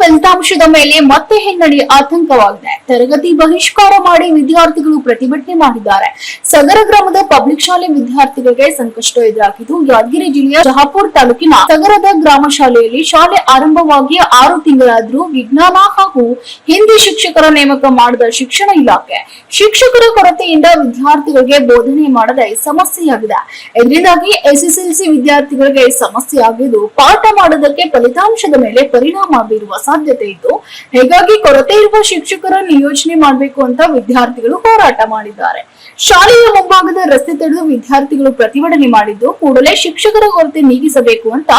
ಫಲಿತಾಂಶದ ಮೇಲೆ ಮತ್ತೆ ಹಿನ್ನಡೆ ಆತಂಕವಾಗಿದೆ. ತರಗತಿ ಬಹಿಷ್ಕಾರ ಮಾಡಿ ವಿದ್ಯಾರ್ಥಿಗಳು ಪ್ರತಿಭಟನೆ ಮಾಡಿದ್ದಾರೆ. ಸಗರ ಗ್ರಾಮದ ಪಬ್ಲಿಕ್ ಶಾಲೆ ವಿದ್ಯಾರ್ಥಿಗಳಿಗೆ ಸಂಕಷ್ಟ ಎದುರಾಗಿದ್ದು, ಯಾದಗಿರಿ ಜಿಲ್ಲೆಯ ಶಹಾಪುರ್ ತಾಲೂಕಿನ ಸಗರದ ಗ್ರಾಮ ಶಾಲೆಯಲ್ಲಿ ಶಾಲೆ ಆರಂಭವಾಗಿ ಆರು ತಿಂಗಳಾದರೂ ವಿಜ್ಞಾನ ಹಾಗೂ ಹಿಂದಿ ಶಿಕ್ಷಕರ ನೇಮಕ ಮಾಡದ ಶಿಕ್ಷಣ ಇಲಾಖೆ ಶಿಕ್ಷಕರ ಕೊರತೆಯಿಂದ ವಿದ್ಯಾರ್ಥಿಗಳಿಗೆ ಬೋಧನೆ ಮಾಡದೆ ಸಮಸ್ಯೆಯಾಗಿದೆ. ಇದರಿಂದಾಗಿ ಎಸ್ಎಸ್ಎಲ್ಸಿ ವಿದ್ಯಾರ್ಥಿಗಳಿಗೆ ಸಮಸ್ಯೆ ಆಗಿದ್ದು, ಪಾಠ ಮಾಡೋದಕ್ಕೆ ಫಲಿತಾಂಶದ ಮೇಲೆ ಪರಿಣಾಮ ಬೀರುವ ಸಾಧ್ಯತೆ ಇತ್ತು ಹೀಗಾಗಿ ಕೊರತೆ ಇರುವ ಶಿಕ್ಷಕರ ನಿಯೋಜನೆ ಮಾಡಬೇಕು ಅಂತ ವಿದ್ಯಾರ್ಥಿಗಳು ಹೋರಾಟ ಮಾಡಿದ್ದಾರೆ. ಶಾಲೆಯ ಮುಂಭಾಗದ ರಸ್ತೆ ತಡೆದು ವಿದ್ಯಾರ್ಥಿಗಳು ಪ್ರತಿಭಟನೆ ಮಾಡಿದ್ದು, ಕೂಡಲೇ ಶಿಕ್ಷಕರ ಕೊರತೆ ನೀಗಿಸಬೇಕು ಅಂತ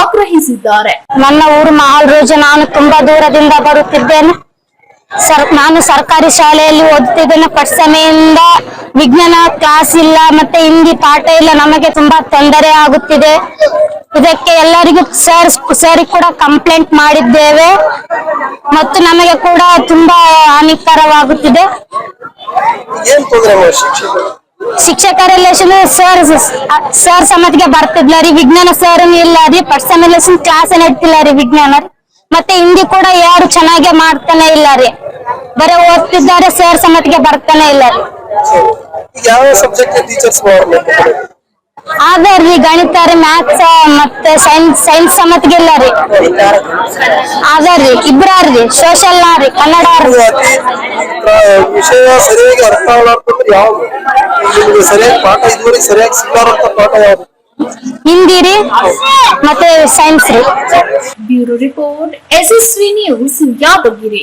ಆಗ್ರಹಿಸಿದ್ದಾರೆ. ನನ್ನ ಊರು ಮಹಾಲ್ರೋಜ ನಾನು ತುಂಬಾ ದೂರದಿಂದ ಬರುತ್ತಿದ್ದೇನೆ. ಸರ್, ನಾನು ಸರ್ಕಾರಿ ಶಾಲೆಯಲ್ಲಿ ಓದುತ್ತಿದ್ದೇನೆ. ಪಟ್ಸಮೆಯಿಂದ ವಿಜ್ಞಾನ ಕ್ಲಾಸ್ ಇಲ್ಲ, ಮತ್ತೆ ಹಿಂದಿ ಪಾಠ ಇಲ್ಲ. ನಮಗೆ ತುಂಬಾ ತೊಂದರೆ ಆಗುತ್ತಿದೆ. ಇದಕ್ಕೆ ಎಲ್ಲರಿಗೂ ಸರ್ ಸರ್ ಕೂಡ ಕಂಪ್ಲೇಂಟ್ ಮಾಡಿದ್ದೇವೆ. ಮತ್ತು ನಮಗೆ ಕೂಡ ತುಂಬಾ ಹಾನಿಕರವಾಗುತ್ತಿದೆ. ಏನ್ ತೊಂದ್ರೆ ಶಿಕ್ಷಕರು? ರಿಲೇಷನ್ ಸರ್ ಸರ್ ಸಮತಿಗೆ ಬರ್ತಿದ್ಲ ರೀ. ವಿಜ್ಞಾನ ಸರ್ ಇಲ್ಲ ರೀ. ಪರ್ಸನ್ ರಿಲೇಷನ್ ಕ್ಲಾಸ್ ನಡೀತಿಲ್ಲ ರೀ ವಿಜ್ಞಾನರಿ ಮತ್ತೆ ಹಿಂದಿ ಕೂಡ ಯಾರು ಚೆನ್ನಾಗಿ ಮಾಡ್ತಾನೆ ಇಲ್ಲ ರೀ. ಬರೀ ಓದ್ತಿದ್ದಾರೆ ಸರ್ ಸಮತಿಗೆ ಬರ್ತಾನೆ ಇಲ್ಲ ರೀ. ಯಾವ ಸಬ್ಜೆಕ್ಟ್ ಟೀಚರ್ಸ್ ಮಾಡ್ಬೇಕು ಅದಾರ ರೀ ಗಣಿತ ರೀ ಮ್ಯಾಥ್ಸ್ ಮತ್ತೆ ಸೈನ್ಸ್ ಸೈನ್ಸ್ ಸಮತ್ಗೆಲ್ಲ ರೀ. ಅದಾರ ರೀ ಸೋಶಿಯಲ್ ರೀ ಸೋಷಲ್ ರೀ ಕನ್ನಡ ರೀ ವಿಷಯ ಸರಿಯಾಗಿ ಅರ್ಥ ಆಗ್ಲಾರ್ದಂದ್ರೆ ಯಾವ್ದು? ಈಗ ನಿಮ್ಗೆ ಸರಿಯಾಗಿ ಪಾಠ ಇದುವರೆಗೆ ಸರಿಯಾಗಿ ಸಿಗ್ಲಾರಂತ ಪಾಠ ಯಾವ್ದು? ಹಿಂದಿ ರೀ ಮತ್ತೆ ಸೈನ್ಸ್ ರೀ. Bureau report SSV news Yadgiri.